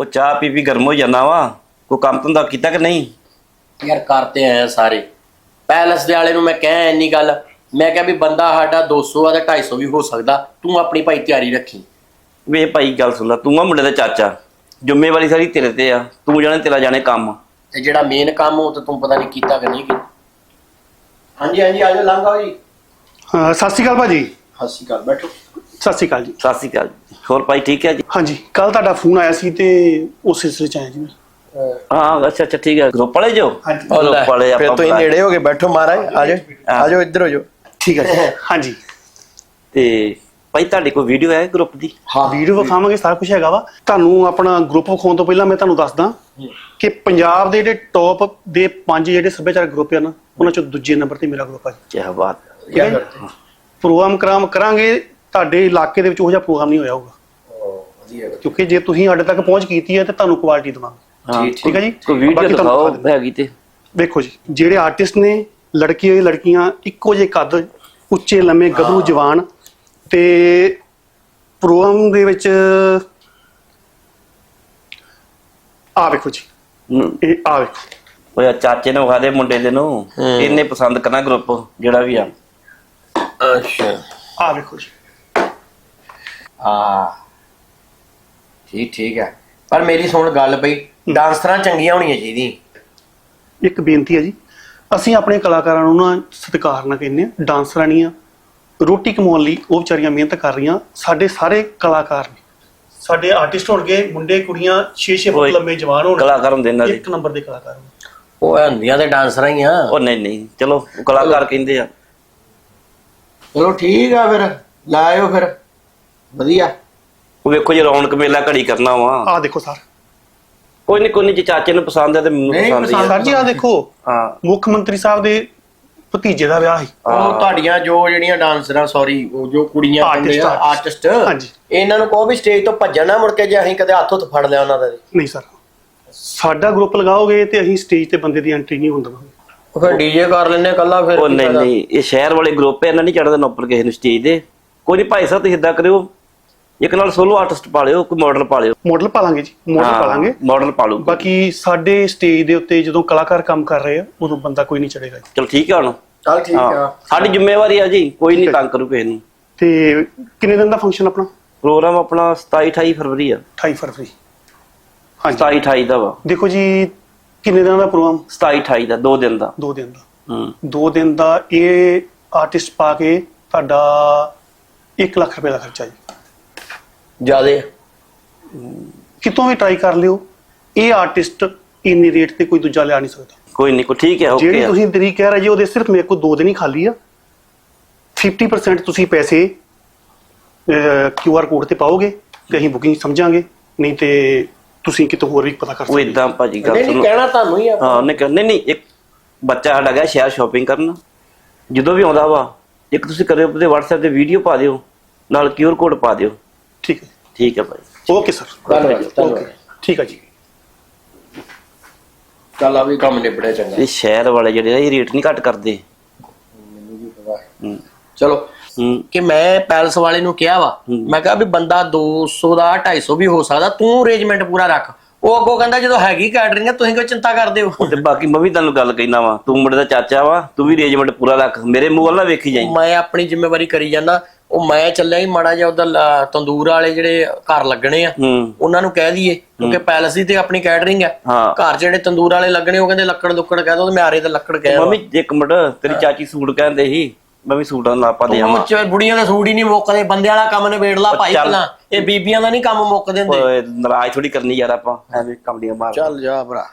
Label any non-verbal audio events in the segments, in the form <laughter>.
ਉਹ ਚਾਹ ਪੀ ਪੀ ਗਰਮ ਹੋ ਜਾਂਦਾ ਵਾ। ਕੋਈ ਕੰਮ ਧੰਦਾ ਕੀਤਾ ਕਿ ਨਹੀਂ? ਯਾਰ ਕਰਤੇ ਆਏ ਆ ਸਾਰੇ। ਪੈਲਸ ਦੇ ਵਾਲੇ ਨੂੰ ਮੈਂ ਕਹਿ ਇੰਨੀ ਗੱਲ। ਮੈਂ ਕਿਹਾ ਵੀ ਬੰਦਾ ਸਾਡਾ 200 ਆ ਤੇ 250 ਵੀ ਹੋ ਸਕਦਾ। ਤੂੰ ਆਪਣੀ ਭਾਈ ਤਿਆਰੀ ਰੱਖੀ। ਵੇ ਭਾਈ ਗੱਲ ਸੁਣ ਲੈ ਤੂੰ ਆ ਮੁੰਡੇ ਦਾ ਚਾਚਾ। ਜ਼ਿੰਮੇਵਾਰੀ ਸਾਰੀ ਤੇਰੇ ਤੇ ਆ। ਤੂੰ ਜਾਣੇ ਤੇਰਾ ਜਾਣੇ ਕੰਮ। ਤੇ ਜਿਹੜਾ ਮੇਨ ਕੰਮ ਉਹ ਤਾਂ ਤੂੰ ਪਤਾ ਨਹੀਂ ਕੀਤਾ ਕਿ ਨਹੀਂ ਕੀਤਾ। ਹਾਂਜੀ ਹਾਂਜੀ ਆਜੋ ਲੰਘਾਓ ਜੀ। ਹਾਂ, ਸਤਿ ਸ਼੍ਰੀ ਅਕਾਲ ਭਾਜੀ। ਹੱਸੀ ਕਰ ਬੈਠੋ। ਸਤਿ ਸ਼੍ਰੀ ਅਕਾਲ ਜੀ। ਸਤਿ ਸ਼੍ਰੀ ਅਕਾਲ ਹੋਰ ਭਾਈ ਠੀਕ ਹੈ ਜੀ? ਹਾਂਜੀ ਕੱਲ ਤੁਹਾਡਾ ਫੋਨ ਆਇਆ ਸੀ ਤੇ ਉਸ ਸਿਲਸਿਲੇ ਚ ਆਇਆ ਜੀ ਮੈਂ। ਹਾਂ ਅੱਛਾ ਅੱਛਾ ਠੀਕ ਹੈ। ਗਰੁੱਪ ਵਾਲੇ ਜੋ? ਹਾਂਜੀ। ਉਹ ਲੈ, ਗਰੁੱਪ ਵਾਲੇ ਫਿਰ ਆਪਾਂ ਤੁਸੀਂ ਨੇੜੇ ਹੋ ਕੇ ਬੈਠੋ ਮਹਾਰਾਜ ਆਜੋ ਆਜੋ ਇੱਧਰ ਹੋ ਜਾਓ। ਠੀਕ ਹੈ ਜੀ। ਹਾਂਜੀ। ਤੇ ਭਾਈ ਤੁਹਾਡੀ ਕੋਈ ਵੀਡੀਓ ਹੈ ਗਰੁੱਪ ਦੀ? ਹਾਂ ਵੀਡੀਓ ਵਿਖਾਵਾਂਗੇ ਸਾਰਾ ਕੁਝ ਹੈਗਾ ਵਾ। ਤੁਹਾਨੂੰ ਆਪਣਾ ਗਰੁੱਪ ਵਿਖਾਉਣ ਤੋਂ ਪਹਿਲਾਂ ਮੈਂ ਤੁਹਾਨੂੰ ਦੱਸਦਾ ਕਿ ਪੰਜਾਬ ਦੇ ਜਿਹੜੇ ਟੌਪ ਦੇ ਪੰਜ ਜਿਹੜੇ ਸੱਭਿਆਚਾਰਕ ਗਰੁੱਪ ਆ ਨਾ ਉਹਨਾਂ ਚੋਂ ਦੂਜੇ ਨੰਬਰ ਤੇ ਮੇਰਾ ਗਰੁੱਪ ਆ ਜੀ। ਕੀ ਬਾਤ ਠੀਕ ਹੈ ਜੀ? ਪ੍ਰੋਗਰਾਮ ਕਰਾਮ ਕਰਾਂਗੇ ਤੁਹਾਡੇ ਇਲਾਕੇ ਦੇ ਵਿੱਚ ਉਹ ਜਿਹਾ ਪ੍ਰੋਗਰਾਮ ਨਹੀਂ ਹੋਇਆ ਹੋਊਗਾ। ਕਿਉਂਕਿ ਜੇ ਤੁਸੀਂ ਸਾਡੇ ਤੱਕ ਪਹੁੰਚ ਕੀਤੀ ਹੈ ਤੇ ਤੁਹਾਨੂੰ ਕੁਆਲਿਟੀ ਦਵਾਂਗੇ। ਹਾਂ ਠੀਕ, ਹੈ ਜੀ। ਕੋਈ ਵੀਡੀਓ ਦਿਖਾਓ। ਹੈਗੀ ਤੇ। ਵੇਖੋ ਜੀ ਜਿਹੜੇ ਆਰਟਿਸਟ ਨੇ ਲੜਕੀ ਹੋਈ ਲੜਕੀਆਂ ਇੱਕੋ ਜਿਹੇ ਕੱਦ ਉੱਚੇ ਲੰਮੇ ਗੱਭਰੂ ਜਵਾਨ ਤੇ ਪ੍ਰੋਗਰਾਮ ਦੇ ਵਿੱਚ ਆ ਵੇਖੋ ਜੀ। ਇਹ ਆ ਵੇਖੋ। ਉਹ ਯਾਰ ਚਾਚੇ ਨੂੰ ਵਿਖਾ ਦੇ ਮੁੰਡੇ ਦੇ ਨੂੰ। ਇਹਨੇ ਪਸੰਦ ਕਰਨਾ ਗਰੁੱਪ ਜਿਹੜਾ ਵੀ ਆ। ਅੱਛਾ। ਆ ਵੇਖੋ ਜੀ। ਹਾਂ। ਠੀਕ ਠੀਕ ਹੈ। ਪਰ ਮੇਰੀ ਸੁਣ ਗੱਲ ਪਈ ਡਾਂਸਰਾਂ ਚੰਗੀਆਂ ਹੋਣੀਆਂ ਚਾਹੀਦੀਆਂ। ਇੱਕ ਬੇਨਤੀ ਹੈ ਜੀ ਅਸੀਂ ਆਪਣੇ ਕਲਾਕਾਰਾਂ ਨੂੰ ਨਾ ਸਤਿਕਾਰ ਨਾਲ ਕਹਿੰਦੇ ਆ ਡਾਂਸਰਾਂ ਨਹੀਂ ਆ। ਰੋਟੀ ਕਮਾਉਣ ਲਈ ਉਹ ਵਿਚਾਰੀਆਂ ਮਿਹਨਤ ਕਰ ਰਹੀਆਂ ਸਾਡੇ ਸਾਰੇ ਕਲਾਕਾਰ ਨੇ। ਸਾਡੇ ਆਰਟਿਸਟ ਹੋਣਗੇ ਮੁੰਡੇ ਕੁੜੀਆਂ 6-6 ਓਏ, ਫੁੱਟ ਲੰਮੇ ਜਵਾਨ ਹੋਣਗੇ। ਕਲਾਕਾਰ ਹੁੰਦੇ ਦੇ। ਇੱਕ ਨੰਬਰ ਦੇ ਕਲਾਕਾਰ ਹੋਣਗੇ। ਉਹ ਹੁੰਦੀਆਂ ਤੇ ਡਾਂਸਰਾਂ ਹੀ ਆ। ਉਹ ਨਹੀਂ ਨਹੀਂ ਚਲੋ ਕਲਾਕਾਰ ਕਹਿੰਦੇ ਆ। ਚਲੋ ਠੀਕ ਆ ਫਿਰ ਲਾਇਓ ਫਿਰ। ਵਧੀਆ। ਉਹ ਵੇਖੋ ਜੇ ਰੌਣਕ ਮੇਲਾ ਘੜੀ ਕਰਨਾ ਵਾ। ਆ ਦੇਖੋ ਸਰ। ਕੋਈ ਨਹੀਂ ਕੋਈ ਨਹੀਂ ਜੇ ਚਾਚੇ ਨੂੰ ਪਸੰਦ ਆ ਤੇ ਮੈਨੂੰ ਨਹੀਂ ਪਸੰਦ ਹੀ ਆ। ਪਸੰਦ ਸਰ ਜੀ ਆ ਦੇਖੋ। ਹਾਂ। ਮੁੱਖ ਮੰਤਰੀ ਸਾਹਿਬ ਦੇ ਭਤੀਜੇ ਦਾ ਵਿਆਹ ਸੀ। ਉਹ ਤੁਹਾਡੀਆਂ ਜੋ ਜਿਹੜੀਆਂ ਡਾਂਸਰਾਂ ਸੌਰੀ ਉਹ ਜੋ ਕੁੜੀਆਂ Artist, ਕਹਿੰਦੇ ਆ। ਆਰਟਿਸਟ ਹਾਂਜੀ। ਇਹਨਾਂ ਨੂੰ ਕਹੋ ਵੀ ਸਟੇਜ ਤੋਂ ਭੱਜਣ ਨਾ ਮੁੜ ਕੇ ਜੇ ਅਸੀਂ ਕਦੇ ਹੱਥ ਹੁੱਥ ਫੜ ਲਿਆ ਉਹਨਾਂ ਦਾ। ਨਹੀਂ ਸਰ। ਸਾਡਾ ਗਰੁੱਪ ਲਗਾਓਗੇ ਤੇ ਅਸੀਂ ਸਟੇਜ ਤੇ ਬੰਦੇ ਦੀ ਐਂਟਰੀ ਨਹੀਂ ਹੋਣ ਦੇਵਾਂਗੇ। ਉਹ ਫਿਰ ਡੀਜੇ ਕਰ ਲੈਨੇ ਕੱਲਾ ਫਿਰ ਉਹ ਨਹੀਂ? ਨਹੀਂ ਇਹ ਸ਼ਹਿਰ ਵਾਲੇ ਗਰੁੱਪ ਇਹਨਾਂ ਨਹੀਂ ਚੜਦੇ ਉੱਪਰ ਕਿਸੇ ਨੂੰ ਸਟੇਜ ਦੇ। ਕੋਈ ਨਹੀਂ ਭਾਈ ਸਾਹਿਬ ਤੁਸੀਂ ਇਦਾਂ ਕਰਿਓ। ਇੱਕ ਨਾਲ ਸੋਲੋ ਆਰਟਿਸਟ ਪਾ ਲਿਓ ਕੋਈ ਮਾਡਲ ਪਾ ਲਿਓ ਮਾਡਲ ਪਾ ਲਾਂਗੇ ਜੀ ਮਾਡਲ ਪਾ ਲਾਂਗੇ ਮਾਡਲ ਪਾ ਲਓ ਬਾਕੀ ਸਾਡੇ ਸਟੇਜ ਦੇ ਉੱਤੇ ਜਦੋਂ ਕਲਾਕਾਰ ਕੰਮ ਕਰ ਰਹੇ ਆ ਉਦੋਂ ਬੰਦਾ ਕੋਈ ਨਹੀਂ ਚੜੇਗਾ ਚਲੋ ਠੀਕ ਆ ਹੁਣ। ਚੱਲ ਠੀਕ ਹਾਂ ਆ ਸਾਡੀ ਜ਼ਿੰਮੇਵਾਰੀ ਆ ਜੀ ਕੋਈ ਨਹੀਂ ਤੰਗ ਕਰੂ ਕਿਸੇ ਨੂੰ। ਤੇ ਕਿੰਨੇ ਦਿਨ ਦਾ ਫੰਕਸ਼ਨ ਆਪਣਾ? ਪ੍ਰੋਗਰਾਮ ਆਪਣਾ 27 28 ਫਰਵਰੀ ਆ। 28 ਫਰਵਰੀ। ਹਾਂਜੀ। 27 28 ਦਾ ਵਾ। ਦੇਖੋ ਜੀ ਕਿੰਨੇ ਦਿਨਾਂ ਦਾ ਪ੍ਰੋਗਰਾਮ 27 28 ਦਾ ਦੋ ਦਿਨ ਦਾ। ਦੋ ਦਿਨ ਦਾ। ਹੂੰ। ਦੋ ਦਿਨ ਦਾ ਇਹ ਆਰਟਿਸਟ ਪਾ ਕੇ ਤੁਹਾਡਾ 1 ਲੱਖ ਰੁਪਏ ਦਾ ਖਰਚਾ ਜੀ। ਜਿਆਦੇ। ਕਿਤੋਂ ਵੀ ਟਰਾਈ ਕਰ ਲਿਓ। ਇਹ ਆਰਟਿਸਟ ਇੰਨੀ ਰੇਟ ਤੇ ਕੋਈ ਦੂਜਾ ਲਿਆ ਨਹੀਂ ਸਕਦਾ। ਕੋਈ ਨਹੀਂ ਕੋਈ ਠੀਕ ਹੈ ਜਿਹੜੀ ਓਕੇ ਤੁਸੀਂ ਤਰੀਕ ਕਹਿ ਰਹੇ ਜੀ ਉਹਦੇ ਸਿਰਫ ਮੇਰੇ ਕੋਲ ਦੋ ਦਿਨ ਹੀ ਖਾਲੀ ਆ। 50% ਤੁਸੀਂ ਪੈਸੇ ਕਿਊਆਰ ਕੋਡ ਤੇ ਪਾਓਗੇ ਅਸੀਂ ਬੁਕਿੰਗ ਸਮਝਾਂਗੇ। ਨਹੀਂ ਤੇ ਤੁਸੀਂ ਕਿਤੋਂ ਹੋਰ ਵੀ ਪਤਾ ਕਰ ਉਹ ਸਕਦੇ ਇਦਾਂ ਭਾਜੀ ਗੱਲ ਨਹੀਂ ਨਹੀਂ ਸੁਣੋ। ਕਹਿਣਾ ਤੁਹਾਨੂੰ ਹੀ ਆ। ਹਾਂ ਉਹਨੇ ਕਿਹਾ ਨਹੀਂ ਨਹੀਂ ਇੱਕ ਬੱਚਾ ਸਾਡਾ ਗਿਆ ਸ਼ਹਿਰ ਸ਼ਾਪਿੰਗ ਕਰਨ। ਜਦੋਂ ਵੀ ਆਉਂਦਾ ਵਾ ਇੱਕ ਤੁਸੀਂ ਕਰਿਓ ਉਹਦੇ WhatsApp ਤੇ ਵੀਡੀਓ ਪਾ ਦਿਓ ਨਾਲ ਕਿਊਆਰ ਕੋਡ ਪਾ ਦਿਓ। ਠੀਕ। ਹੈ ਠੀਕ ਹੈ ਭਾਈ। Okay sir. ਧੰਨਵਾਦ ਧੰਨਵਾਦ। ਠੀਕ ਹੈ ਜੀ। ਚੱਲ ਆ ਵੀ ਕੰਮ ਨਿਬੜਿਆ ਚੰਗਾ। ਇਹ ਸ਼ਹਿਰ ਵਾਲੇ ਜਿਹੜੇ ਆ ਇਹ ਰੇਟ ਨਹੀਂ ਘੱਟ ਕਰਦੇ। ਹੂੰ। ਚਲੋ। ਹੂੰ। ਕਿ ਮੈਂ ਪੈਲਸ ਵਾਲੇ ਨੂੰ ਕਿਹਾ ਵਾ ਮੈਂ ਕਿਹਾ ਵੀ ਬੰਦਾ 200 ਦਾ 250 ਵੀ ਹੋ ਸਕਦਾ ਤੂੰ ਅਰੇਂਜਮੈਂਟ ਪੂਰਾ ਰੱਖ। ਉਹ ਅੱਗੋਂ ਕਹਿੰਦਾ ਜਦੋਂ ਹੈਗੀ ਕੈਟਰਿੰਗ ਤੁਸੀਂ ਕਿਉਂ ਚਿੰਤਾ ਕਰਦੇ ਹੋ? ਤੇ ਬਾਕੀ ਮੈਂ ਵੀ ਤੁਹਾਨੂੰ ਗੱਲ ਕਹਿਣਾ ਵਾ ਤੂੰ ਮੁੰਡੇ ਦਾ ਚਾਚਾ ਵਾ ਤੂੰ ਵੀ ਅਰੇਂਜਮੈਂਟ ਪੂਰਾ ਰੱਖ। ਮੇਰੇ ਮੂੰਹ ਵੱਲ ਨਾ ਵੇਖੀ ਜਾਈਂ। ਮੈਂ ਆਪਣੀ ਜ਼ਿੰਮੇਵਾਰੀ ਕਰੀ ਜਾਂਦਾ ਉਹ ਮੈਂ ਚੱਲਿਆ ਹੀ ਮਾੜਾ ਜਿਹਾ ਉਹਦਾ ਤੰਦੂਰ ਵਾਲੇ ਜਿਹੜੇ ਘਰ ਲੱਗਣੇ ਆ ਉਹਨਾਂ ਨੂੰ ਕਹਿ ਦਈਏ ਕਿਉਂਕਿ ਪੈਲਸ ਦੀ ਤੇ ਆਪਣੀ ਕੈਟਰਿੰਗ ਆ। ਹਾਂ। ਘਰ ਜਿਹੜੇ ਤੰਦੂਰ ਵਾਲੇ ਲੱਗਣੇ ਉਹ ਕਹਿੰਦੇ ਲੱਕੜ ਲੁੱਕੜ ਕਹਿ ਦੋ ਤੇ ਮਿਆਰੇ ਤੇ ਲੱਕੜ ਕਹਿ ਮੰਮੀ ਇੱਕ ਮਿੰਟ ਤੇਰੀ ਚਾਚੀ ਸੂਟ ਕਹਿੰਦੇ ਸੀ ਮੈਂ ਵੀ ਸੂਟਾਂ ਦਾ ਨਾਪਾ ਦੇ ਆਵਾਂ ਬੁੜੀਆਂ ਦਾ ਸੂਟ ਹੀ ਨਹੀਂ ਮੁੱਕਦੇ ਬੰਦੇ ਵਾਲਾ ਕੰਮ ਨਿਬੇੜ ਲਾ ਭਾਈ। ਪਹਿਲਾਂ ਇਹ ਬੀਬੀਆਂ ਦਾ ਨਹੀਂ ਕੰਮ ਮੁੱਕਦੇ ਹੁੰਦੇ। ਓਏ ਨਾਰਾਜ਼ ਥੋੜੀ ਕਰਨੀ ਯਾਰ ਆਪਾਂ ਐਵੇਂ ਕਮਲੀਆਂ ਮਾਰ ਚੱਲ ਜਾ ਭਰਾ।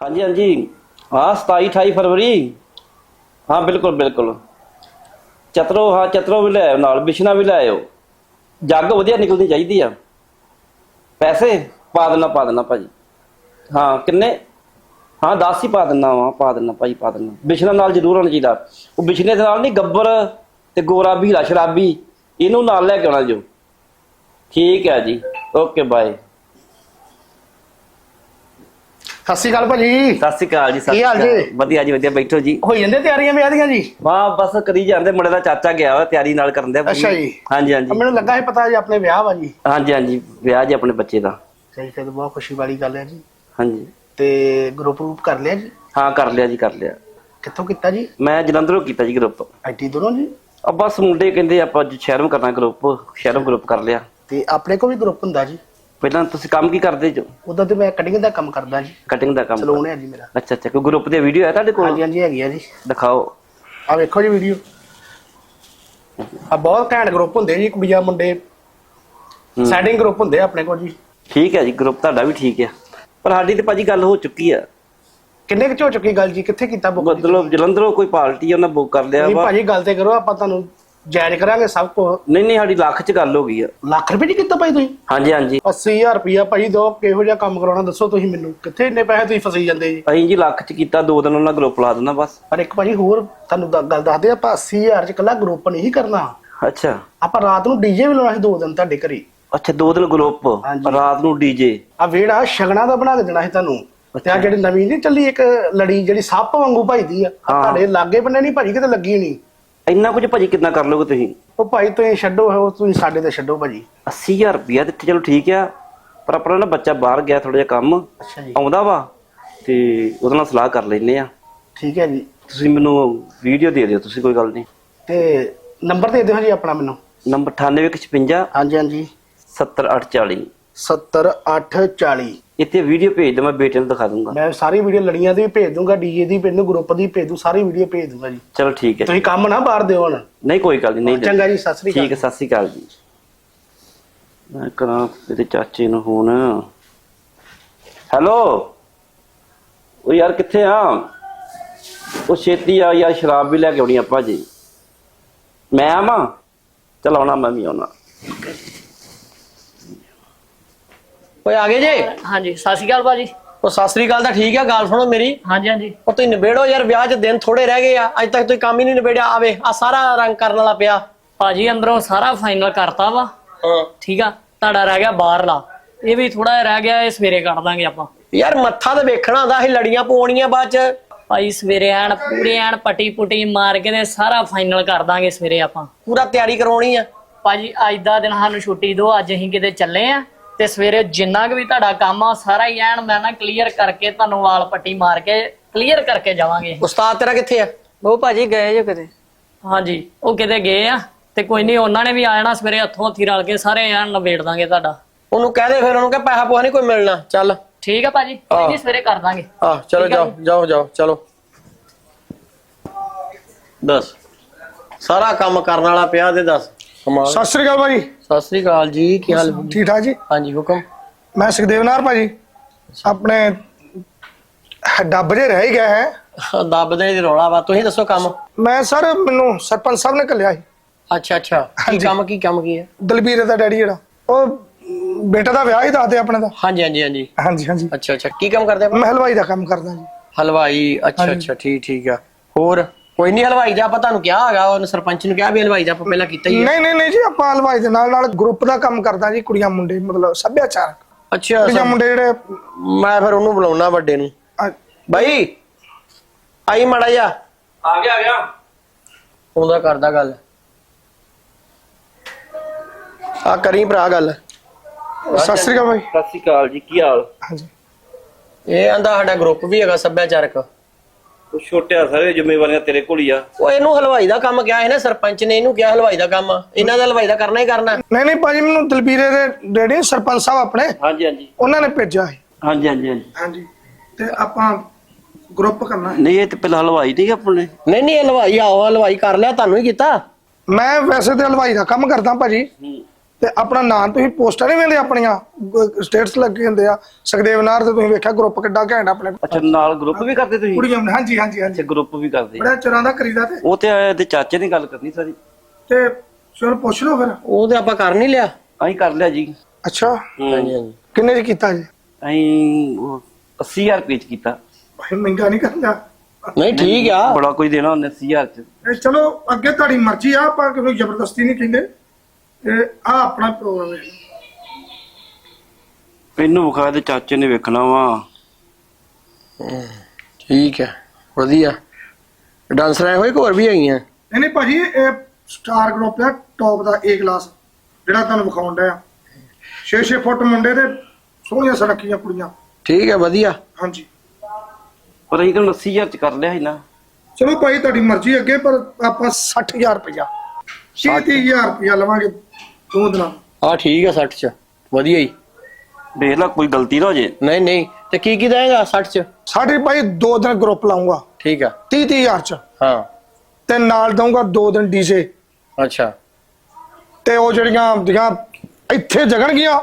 ਹਾਂਜੀ ਹਾਂਜੀ। ਹਾਂ 27 28 ਫਰਵਰੀ। ਹਾਂ ਬਿਲਕੁਲ ਬਿਲਕੁਲ। ਚਤਰੋ ਹਾਂ, ਚਤਰੋ ਵੀ ਲੈ ਆਇਓ ਨਾਲ, ਬਿਸ਼ਨਾ ਵੀ ਲੈ ਆਇਓ। ਜੱਗ ਵਧੀਆ ਨਿਕਲਦੀ ਚਾਹੀਦੀ ਆ। ਪੈਸੇ ਪਾ ਦੇਣਾ ਪਾ ਦੇਣਾ ਭਾਜੀ। ਹਾਂ, ਕਿੰਨੇ? ਹਾਂ 10 ਹੀ ਪਾ ਦਿੰਦਾ ਵਾਂ, ਪਾ ਦੇਣਾ ਭਾਈ ਪਾ ਦਿੰਦਾ ਬਿਸ਼ਨਾ ਨਾਲ ਜ਼ਰੂਰ ਹੋਣਾ ਚਾਹੀਦਾ। ਉਹ ਬਿਸ਼ਨੇ ਦੇ ਨਾਲ ਨਹੀਂ, ਗੱਬਰ ਤੇ ਗੋਰਾ ਭੀਲਾ ਸ਼ਰਾਬੀ ਇਹਨੂੰ ਨਾਲ ਲੈ ਕੇ ਆਉਣਾ ਜੋ। ਠੀਕ ਹੈ ਜੀ। Okay, bye. ਸਤਿ ਸ਼੍ਰੀ ਅਕਾਲ ਭਾਜੀ। ਸਤਿ ਸ਼੍ਰੀ ਅਕਾਲ ਜੀ ਸਤਿ ਕੀ ਹਾਲ ਸ਼੍ਰੀ ਅਕਾਲ। ਜੀ? ਵਧੀਆ ਜੀ ਵਧੀਆ ਬੈਠੋ ਜੀ। ਹੋਈ ਜਾਂਦੇ ਤਿਆਰੀਆਂ ਵਿਆਹ ਦੀਆਂ ਜੀ? ਵਾਹ ਬਸ ਕਰੀ ਜਾਂਦੇ ਮੁੰਡੇ ਦਾ ਚਾਚਾ ਗਿਆ ਵਾ ਤਿਆਰੀ ਨਾਲ ਕਰਨ ਦੇ ਅੱਛਾ ਜੀ। ਹਾਂਜੀ ਹਾਂਜੀ। ਮੈਨੂੰ ਲੱਗਾ ਸੀ ਪਤਾ ਜੀ ਆਪਣੇ ਵਿਆਹ ਵਾ ਜੀ। ਹਾਂਜੀ ਹਾਂਜੀ ਵਿਆਹ ਜੀ ਆਪਣੇ ਬੱਚੇ ਦਾ। ਸਹੀ ਫਿਰ ਬਹੁਤ ਖੁਸ਼ੀ ਵਾਲੀ ਗੱਲ ਹੈ ਜੀ। ਹਾਂਜੀ। ਤੇ ਗਰੁੱਪ ਗਰੁੱਪ ਕਰ ਲਿਆ ਜੀ? ਹਾਂ ਕਰ ਲਿਆ ਜੀ ਕਰ ਲਿਆ। ਕਿੱਥੋਂ ਕੀਤਾ ਜੀ? ਮੈਂ ਜਲੰਧਰੋਂ ਕੀਤਾ ਜੀ ਗਰੁੱਪ ਆਈਟੀ ਦੋਨੋਂ ਜੀ? ਆ ਬਸ ਮੁੰਡੇ ਕਹਿੰਦੇ ਆਪਾਂ ਅੱਜ ਸ਼ਹਿਰੋਂ ਕਰਨਾ ਗਰੁੱਪ ਸ਼ਹਿਰੋਂ ਗਰੁੱਪ ਕਰ ਲਿਆ। ਤੇ ਆਪਣੇ ਕੋਲ ਵੀ ਗਰੁੱਪ ਹੁੰਦਾ ਜੀ? ਪਹਿਲਾਂ ਤੁਸੀਂ ਕੰਮ ਕੀ ਕਰਦੇ ਜੋ? ਉਦੋਂ ਤੇ ਮੈਂ ਕਟਿੰਗ ਦਾ ਕੰਮ ਕਰਦਾ ਜੀ। ਕਟਿੰਗ ਦਾ ਕੰਮ ਸਲੂਨ ਹੈ ਜੀ ਮੇਰਾ। ਅੱਛਾ ਅੱਛਾ ਕੋਈ ਗਰੁੱਪ ਦੀ ਵੀਡੀਓ ਹੈ ਤੁਹਾਡੇ ਕੋਲ? ਹਾਂਜੀ ਹਾਂਜੀ ਹੈਗੀ ਆ ਜੀ। ਦਿਖਾਓ। ਆ ਵੇਖੋ ਜੀ ਵੀਡੀਓ ਆ ਬਹੁਤ ਘੈਂਟ ਗਰੁੱਪ ਹੁੰਦੇ ਜੀ ਕੁੜੀਆਂ ਮੁੰਡੇ। ਸੈਟਿੰਗ ਗਰੁੱਪ ਹੁੰਦੇ ਆ ਆਪਣੇ ਕੋਲ ਜੀ। ਠੀਕ ਹੈ ਜੀ ਗਰੁੱਪ ਤੁਹਾਡਾ ਵੀ ਠੀਕ ਹੈ। ਪਰ ਸਾਡੀ ਤੇ ਭਾਜੀ ਗੱਲ ਹੋ ਚੁੱਕੀ ਆ। ਕਿੰਨੇ ਕੁ ਹੋ ਚੁੱਕੀ ਗੱਲ ਜੀ? ਕਿੱਥੇ ਕੀਤਾ ਬੁੱਕ ਮਤਲਬ ਜਲੰਧਰੋਂ ਕੋਈ ਪਾਰਟੀ ਉਹਨਾਂ ਬੁੱਕ ਕਰ ਲਿਆ ਨਹੀਂ ਵਾ। ਭਾਜੀ ਗੱਲ ਤੇ ਕਰੋ ਆਪਾਂ ਤੁਹਾਨੂੰ ਜਾਇਜ਼ ਕਰਾਂਗੇ ਸਭ ਕੁਝ ਨਹੀਂ ਨਹੀਂ ਸਾਡੀ ਲੱਖ ਚ ਗੱਲ ਹੋ ਗਈ ਆ। ਲੱਖ ਰੁਪਏ ਜੀ ਕੀਤਾ ਭਾਈ ਤੁਸੀਂ? ਹਾਂਜੀ ਹਾਂਜੀ। 80000 ਰੁਪਇਆ ਭਾਈ ਦੋ ਕਿਹੋ ਜਿਹਾ ਕੰਮ ਕਰਾਉਣਾ ਦੱਸੋ ਤੁਸੀਂ ਮੈਨੂੰ। ਕਿੱਥੇ ਇੰਨੇ ਪੈਸੇ ਤੁਸੀਂ ਫਸੀ ਜਾਂਦੇ ਜੀ? ਅਸੀਂ ਜੀ ਲੱਖ ਚ ਕੀਤਾ ਦੋ ਦਿਨ ਉਹਨਾਂ ਗਰੁੱਪ ਲਾ ਦਿੰਦਾ ਬਸ। ਪਰ ਇੱਕ ਭਾਜੀ ਹੋਰ ਤੁਹਾਨੂੰ ਦ- ਗੱਲ ਦੱਸਦੇ ਆਪਾਂ 80000 ਚ ਇਕੱਲਾ ਗਰੁੱਪ ਨਹੀਂ ਕਰਨਾ। ਅੱਛਾ। ਆਪਾਂ ਰਾਤ ਨੂੰ ਡੀਜੇ ਵੀ ਲਾਉਣਾ ਸੀ ਦੋ ਦਿਨ ਤੁਹਾਡੇ ਘਰੇ। ਅੱਛਾ ਦੋ ਦਿਨ ਗਰੁੱਪ ਹਾਂਜੀ। ਰਾਤ ਨੂੰ ਡੀਜੇ ਆ ਵੇੜਾ ਸ਼ਗਣਾ ਦਾ ਬਣਾ ਕੇ ਦੇਣਾ ਸੀ ਤੁਹਾਨੂੰ। ਤੇ ਆ ਜਿਹੜੀ ਨਵੀਂ ਨਹੀਂ ਚੱਲੀ ਇੱਕ ਲੜੀ ਜਿਹੜੀ ਸੱਪ ਵਾਂਗੂ ਭਜਦੀ ਆ। ਆਹ ਹਾਂ। ਤੁਹਾਡੇ ਲਾਗੇ ਬੰਨੇ ਨਹੀਂ ਭਾਜੀ ਕਿਤੇ ਲੱਗੀ ਨਹੀਂ ਇੰਨਾ ਕੁਝ ਭਾਜੀ ਕਿੰਨਾ ਕਰ ਲੋਗੇ ਤੁਸੀਂ? ਉਹ ਭਾਈ ਤੁਸੀਂ ਛੱਡੋ ਉਹ ਤੁਸੀਂ ਸਾਡੇ ਤੇ ਛੱਡੋ ਭਾਜੀ। 80000 ਰੁਪਇਆ ਤੇ ਚਲੋ ਠੀਕ ਆ। ਪਰ ਆਪਣਾ ਨਾ ਬੱਚਾ ਬਾਹਰ ਗਿਆ ਥੋੜਾ ਜਿਹਾ ਕੰਮ ਅੱਛਾ ਜੀ। ਆਉਂਦਾ ਵਾ ਤੇ ਉਹਦੇ ਨਾਲ ਸਲਾਹ ਕਰ ਲੈਨੇ ਆ। ਠੀਕ ਹੈ ਜੀ। ਤੁਸੀਂ ਮੈਨੂੰ ਵੀਡੀਓ ਦੇ ਦਿਓ ਤੁਸੀਂ ਕੋਈ ਗੱਲ ਨਹੀਂ। ਤੇ ਨੰਬਰ ਦੇ ਦਿਓ ਜੀ ਆਪਣਾ ਮੈਨੂੰ। ਨੰਬਰ 9856 ਹਾਂਜੀ ਹਾਂਜੀ। 70840 70840 ਇੱਥੇ ਵੀਡੀਓ ਭੇਜ ਦੇ ਮੈਂ ਬੇਟੇ ਨੂੰ ਦਿਖਾ ਦੂੰਗਾ। ਮੈਂ ਸਾਰੀ ਵੀਡੀਓ ਲੜੀਆਂ ਦੀ ਵੀ ਭੇਜ ਦੂੰਗਾ ਡੀਜੇ ਦੀ ਦੂੰ ਗਰੁੱਪ ਦੀ ਭੇਜ ਦੂੰ ਸਾਰੀ ਵੀਡੀਓ ਭੇਜ ਦੂੰਗਾ ਜੀ। ਚਲੋ ਠੀਕ ਹੈ ਤੁਸੀਂ ਕੰਮ ਨਾ ਬਾਹਰ ਦਿਓ ਹੁਣ। ਨਹੀਂ ਕੋਈ ਗੱਲ ਨਹੀਂ। ਚੰਗਾ ਜੀ ਸਤਿ ਸ੍ਰੀ ਅਕਾਲ। ਠੀਕ ਹੈ ਸਤਿ ਸ਼੍ਰੀ ਅਕਾਲ ਜੀ। ਮੈਂ ਕਰਾਂ ਇਹਦੇ ਚਾਚੇ ਨੂੰ ਫੋਨ ਹੈਲੋ ਉਹ ਯਾਰ ਕਿੱਥੇ ਆ? ਉਹ ਛੇਤੀ ਆ ਯਾਰ ਸ਼ਰਾਬ ਵੀ ਲੈ ਕੇ ਆਉਣੀ ਆਪਾਂ ਜੀ ਮੈਂ ਆਵਾਂ? ਚਲ ਆਉਣਾ ਮੈਂ ਵੀ ਆਉਣਾ। ਓਏ ਆ ਗਏ ਜੇ? ਹਾਂਜੀ ਸਤਿ ਸ਼੍ਰੀ ਅਕਾਲ ਭਾਜੀ। ਉਹ ਸਤਿ ਸ੍ਰੀ ਅਕਾਲ ਤਾਂ ਠੀਕ ਆ ਗੱਲ ਸੁਣੋ ਮੇਰੀ। ਹਾਂਜੀ ਹਾਂਜੀ। ਉਹ ਤੁਸੀਂ ਨਿਬੇੜੋ ਯਾਰ ਵਿਆਹ 'ਚ ਦਿਨ ਥੋੜੇ ਰਹਿ ਗਏ ਆ ਅੱਜ ਤੱਕ ਤੁਸੀਂ ਕੰਮ ਹੀ ਨਹੀਂ ਨਿਬੇੜਿਆ। ਆਵੇ ਆ ਸਾਰਾ ਰੰਗ ਕਰਨ ਵਾਲਾ ਪਿਆ। ਭਾਜੀ ਅੰਦਰੋਂ ਸਾਰਾ ਫਾਈਨਲ ਕਰਤਾ ਵਾ। ਹਾਂ। ਠੀਕ ਆ ਤੁਹਾਡਾ ਰਹਿ ਗਿਆ ਬਾਹਰਲਾ। ਇਹ ਵੀ ਥੋੜਾ ਜਿਹਾ ਰਹਿ ਗਿਆ ਇਹ ਸਵੇਰੇ ਕੱਢ ਦਾਂਗੇ ਆਪਾਂ। ਯਾਰ ਮੱਥਾ ਤਾਂ ਵੇਖਣਾ ਹੁੰਦਾ ਸੀ ਲੜੀਆਂ ਪਵਾਉਣੀਆਂ ਬਾਅਦ 'ਚ। ਭਾਈ ਸਵੇਰੇ ਐਨ ਪੂਰੇ ਐਨ ਪੱਟੀ ਪੁੱਟੀ ਮਾਰ ਕੇ ਤੇ ਸਾਰਾ ਫਾਈਨਲ ਕਰ ਦਾਂਗੇ ਸਵੇਰੇ ਆਪਾਂ। ਪੂਰਾ ਤਿਆਰੀ ਕਰਵਾਉਣੀ ਆ। ਭਾਜੀ ਅੱਜ ਦਾ ਦਿਨ ਸਾਨੂੰ ਛੁੱਟੀ ਦਿਓ ਅੱਜ ਅਸੀਂ ਕਿਤੇ ਚੱਲੇ ਆ। ਤੇ ਸਵੇਰੇ ਜਿੰਨਾ ਕੁ ਵੀ ਤੁਹਾਡਾ ਕੰਮ ਆ ਸਾਰਾ ਹੀ ਐਨ ਮੈਂ ਨਾ ਕਲੀਅਰ ਕਰਕੇ ਤੁਹਾਨੂੰ ਵਾਲ ਪੱਟੀ ਮਾਰ ਕੇ ਕਲੀਅਰ ਕਰਕੇ ਜਾਵਾਂਗੇ। ਉਸਤਾਦ ਤੇਰਾ ਕਿੱਥੇ ਆ? ਉਹ ਭਾਜੀ ਗਏ ਜੋ ਕਿਤੇ। ਹਾਂਜੀ ਉਹ ਕਿਤੇ ਗਏ ਆ ਤੇ ਕੋਈ ਨਹੀਂ ਉਹਨਾਂ ਨੇ ਵੀ ਆ ਜਾਣਾ ਸਵੇਰੇ ਹੱਥੋਂ ਹੱਥੀ ਰਲ ਕੇ ਸਾਰੇ ਐਨ ਨਵੇੜ ਦਾਂਗੇ ਤੁਹਾਡਾ। ਉਹਨੂੰ ਕਹਿ ਦੇ ਫਿਰ ਉਹਨੂੰ ਕਿ ਪੈਸਾ ਪੂਸਾ ਨਹੀਂ ਕੋਈ ਮਿਲਣਾ ਚੱਲ। ਠੀਕ ਆ ਭਾਜੀ ਕੋਈ ਨਹੀਂ ਸਵੇਰੇ ਕਰ ਦਾਂਗੇ। ਆਹ ਚਲੋ ਆ ਜਾਓ ਜਾਓ ਜਾਓ ਚਲੋ। ਦੱਸ। ਸਾਰਾ ਕੰਮ ਕਰਨ ਵਾਲਾ ਪਿਆ ਤੇ ਦੱਸ। ਕਮਾਲ ਸਤਿ ਸ੍ਰੀ ਅਕਾਲ ਭਾਜੀ ਸਤਿ ਸ੍ਰੀ ਅਕਾਲ ਜੀ ਕੀ ਹਾਲ ਠੀਕ ਠਾਕ ਜੀ? ਹਾਂਜੀ ਹੁਕਮ? ਮੈਂ ਸੁਖਦੇਵ ਨਾਰ ਭਾਜੀ। ਆਪਣੇ ਡੱਬ ਜੇ ਰਹਿ ਗਿਆ ਹੈ। ਦੱਬਦੇ ਦੀ ਰੌਲਾ ਵਾ ਤੁਸੀਂ ਦੱਸੋ ਕੰਮ? ਮੈਂ ਸਰ ਮੈਨੂੰ ਸਰਪੰਚ ਸਾਹਿਬ ਨੇ ਕੱਲਿਆ ਸੀ। ਅੱਛਾ ਅੱਛਾ। ਕੀ। ਕੰਮ ਕੀ ਕੰਮ ਕੀ ਹੈ? ਦਲਬੀਰ ਦਾ ਡੈਡੀ ਜਿਹੜਾ ਉਹ ਬੇਟਾ ਦਾ ਵਿਆਹ ਹੀ ਦੱਸਦੇ ਆਪਣੇ ਦਾ। ਹਾਂਜੀ ਹਾਂਜੀ ਹਾਂਜੀ। ਹਾਂਜੀ ਹਾਂਜੀ। ਅੱਛਾ ਅੱਛਾ। ਕੀ ਕੰਮ ਕਰਦੇ ਆਪਾਂ ਮੈਂ ਹਲਵਾਈ ਦਾ ਕੰਮ ਕਰਦਾ ਜੀ। ਹਲਵਾਈ ਅੱਛਾ। ਅੱਛਾ। ਠੀਕ ਠੀਕ ਆ। ਹੋਰ? ਕੋਈ ਨਹੀਂ ਹਲਵਾਈ ਦਾ ਆਪਾਂ ਤੁਹਾਨੂੰ ਕਿਹਾ ਹੈਗਾ ਉਹਨੇ ਸਰਪੰਚ ਨੂੰ ਕਿਹਾ ਵੀ ਹਲਵਾਈ ਦਾ ਆਪਾਂ ਪਹਿਲਾਂ ਕੀਤਾ ਹੀ ਹੈ। ਨਹੀਂ ਨਹੀਂ ਨਹੀਂ ਜੀ ਆਪਾਂ ਹਲਵਾਈ ਦੇ ਨਾਲ ਨਾਲ ਗਰੁੱਪ ਦਾ ਕੰਮ ਕਰਦਾ ਜੀ ਕੁੜੀਆਂ ਮੁੰਡੇ ਮਤਲਬ ਸੱਭਿਆਚਾਰਕ ਅੱਛਾ ਕੁੜੀਆਂ ਮੁੰਡੇ ਜਿਹੜੇ ਮੈਂ ਫਿਰ ਉਹਨੂੰ ਬੁਲਾਉਣਾ ਵੱਡੇ ਨੂੰ। ਬਾਈ ਆਈ ਮੜਾ ਜਾ ਆ ਗਿਆ ਆ ਗਿਆ। ਉਹਦਾ ਕਰਦਾ ਗੱਲ। ਆ ਕਰੀ ਭਰਾ ਗੱਲ। ਸਤਿ ਸ੍ਰੀ ਅਕਾਲ ਭਾਈ ਸਤਿ ਸ਼੍ਰੀ ਅਕਾਲ ਜੀ ਕੀ ਹਾਲ? ਹਾਂਜੀ। ਇਹ ਆਂਦਾ ਸਾਡਾ ਗਰੁੱਪ ਵੀ ਹੈਗਾ ਸੱਭਿਆਚਾਰਕ। ਉਹ ਛੋਟਿਆ ਸਾਰੇ ਜ਼ਿੰਮੇਵਾਰੀਆਂ ਤੇਰੇ ਕੋਲ ਹੀ ਆ। ਉਹ ਇਹਨੂੰ ਹਲਵਾਈ ਦਾ ਕੰਮ ਕਿਹਾ ਹੈ ਨਾ ਸਰਪੰਚ ਨੇ ਇਹਨੂੰ ਕਿਹਾ ਹਲਵਾਈ ਦਾ ਕੰਮ। ਆ। ਇਹਨਾਂ ਦਾ ਹਲਵਾਈ ਦਾ ਕਰਨਾ ਹੀ ਕਰਨਾ। ਨਹੀਂ ਨਹੀਂ ਭਾਜੀ ਮੈਨੂੰ ਦਲਬੀਰੇ ਦੇ ਡੈਡੀ ਸਰਪੰਚ ਸਾਹਿਬ ਆਪਣੇ ਹਾਂਜੀ ਹਾਂਜੀ। ਉਹਨਾਂ ਨੇ ਭੇਜਿਆ ਹੈ ਹਾਂਜੀ ਹਾਂਜੀ ਹਾਂਜੀ। ਹਾਂਜੀ। ਤੇ ਆਪਾਂ ਗਰੁੱਪ ਕਰਨਾ ਨਹੀਂ ਇਹ ਤੇ ਪਹਿਲਾਂ ਹਲਵਾਈ ਨਹੀਂ ਆਪਣੇ। ਨਹੀਂ ਨਹੀਂ ਹਲਵਾਈ ਆਓ ਹਲਵਾਈ ਕਰ ਲਿਆ ਤੁਹਾਨੂੰ ਹੀ ਕੀਤਾ। ਮੈਂ ਵੈਸੇ ਤੇ ਹਲਵਾਈ ਦਾ ਕੰਮ ਕਰਦਾ ਭਾਜੀ। ਤੇ ਆਪਣਾ ਨਾਂ ਤੁਸੀਂ ਪੋਸਟਾਂ ਨਹੀਂ ਵੇਂਦੇ ਆਪਣੀਆਂ? ਸਟੇਟਸ ਲੱਗੇ ਹੁੰਦੇ ਆ। ਸੁਖਦੇਵ ਨਾਰ ਤੇ ਤੁਸੀਂ ਵੇਖਿਆ ਗਰੁੱਪ ਕਿੱਡਾ ਘੈਂਟ ਆਪਣੇ ਅੱਛਾ ਨਾਲ ਗਰੁੱਪ ਵੀ ਕਰਦੇ ਤੁਸੀਂ? ਕੁੜੀਆਂ ਹਾਂਜੀ ਹਾਂਜੀ ਹਾਂਜੀ। ਅੱਛਾ ਗਰੁੱਪ ਵੀ ਕਰਦੇ। ਬੜਾ ਚਿਰਾਂ ਦਾ ਕਰੀਦਾ ਤੇ। ਉਹ ਤੇ ਇਹਦੇ ਚਾਚੇ ਨੇ ਗੱਲ ਕਰਨੀ ਸਾਰੀ। ਤੇ ਚਲੋ ਪੁੱਛ ਲਓ ਫਿਰ। ਉਹ ਤੇ ਆਪਾਂ ਕਰ ਨਹੀਂ ਲਿਆ। ਅਸੀਂ ਕਰ ਲਿਆ ਜੀ। ਅੱਛਾ। ਹਾਂਜੀ ਹਾਂਜੀ। ਕਿੰਨੇ ਚ ਕੀਤਾ ਜੀ? ਅਸੀਂ ਉਹ 80000 ਰੁਪਏ ਚ ਕੀਤਾ। ਭਾਈ ਮਹਿੰਗਾ ਨਹੀਂ ਕਰਦਾ ਨਹੀਂ ਠੀਕ ਆ। ਬੜਾ ਕੁਝ ਦੇਣਾ ਉਹਨੇ 80000 ਚ। ਇਹ ਚਲੋ ਅੱਗੇ ਤੁਹਾਡੀ ਮਰਜ਼ੀ ਆ ਆਪਾਂ ਕਿਸੇ ਨੂੰ ਜ਼ਬਰਦਸਤੀ ਨਹੀਂ ਕਹਿੰਦੇ। ਤੇ ਆ ਆਪਣਾ ਪ੍ਰੋਗਰਾਮ ਹੈ ਇਹਨੂੰ ਵਿਖਾ ਦੇ ਚਾਚੇ ਨੇ ਵੇਖਣਾ ਵਾ। ਠੀਕ ਹੈ ਵਧੀਆ। ਡਾਂਸਰ ਆਏ ਹੋਏ ਕਿ ਹੋਰ ਵੀ ਹੈਗੀਆਂ? ਨਹੀਂ ਨਹੀਂ ਭਾਜੀ ਇਹ ਸਟਾਰ ਗਰੁੱਪ ਦਾ ਟੌਪ ਦਾ ਏ ਕਲਾਸ ਜਿਹੜਾ ਤੁਹਾਨੂੰ ਵਿਖਾਉਣ ਡਿਆ। 6-6 ਫੁੱਟ ਮੁੰਡੇ ਤੇ ਸੋਹਣੀਆਂ ਸੜਕੀਆਂ ਕੁੜੀਆਂ। ਠੀਕ ਹੈ ਵਧੀਆ। ਹਾਂਜੀ। ਪਰ ਅਸੀਂ ਕਿਹਨੂੰ 80000 ਚ ਕਰ ਲਿਆ ਸੀ ਨਾ। ਚਲੋ ਭਾਈ ਤੁਹਾਡੀ ਮਰਜ਼ੀ ਅੱਗੇ ਪਰ ਆਪਾਂ 60000 ਰੁਪਇਆ। 60000 ਰੁਪਇਆ ਲਵਾਂਗੇ। ਦਿਨਾਂ ਦਾ। ਆ ਠੀਕ ਹੈ 60 ਚ। ਵਧੀਆ ਹੀ ਦੇਖ ਲਾ ਕੋਈ ਗਲਤੀ ਨਾ ਹੋ ਜੇ। ਨਹੀਂ ਨਹੀਂ। ਤੇ ਕੀ ਕੀ ਦੇਗਾ 60 ਚ? ਸਾਡੇ ਭਾਈ ਦੋ ਦਿਨ ਗਰੁੱਪ ਲਾਉਂਗਾ ਠੀਕ ਆ। 30 30000 ਚ। ਹਾਂ। ਤੇ ਨਾਲ ਦਊਂਗਾ ਦੋ ਦਿਨ ਡੀਜੇ ਅੱਛਾ। ਤੇ ਉਹ ਜਿਹੜੀਆਂ ਜਿਹੜੀਆਂ ਇੱਥੇ ਜਗਣਗੀਆਂ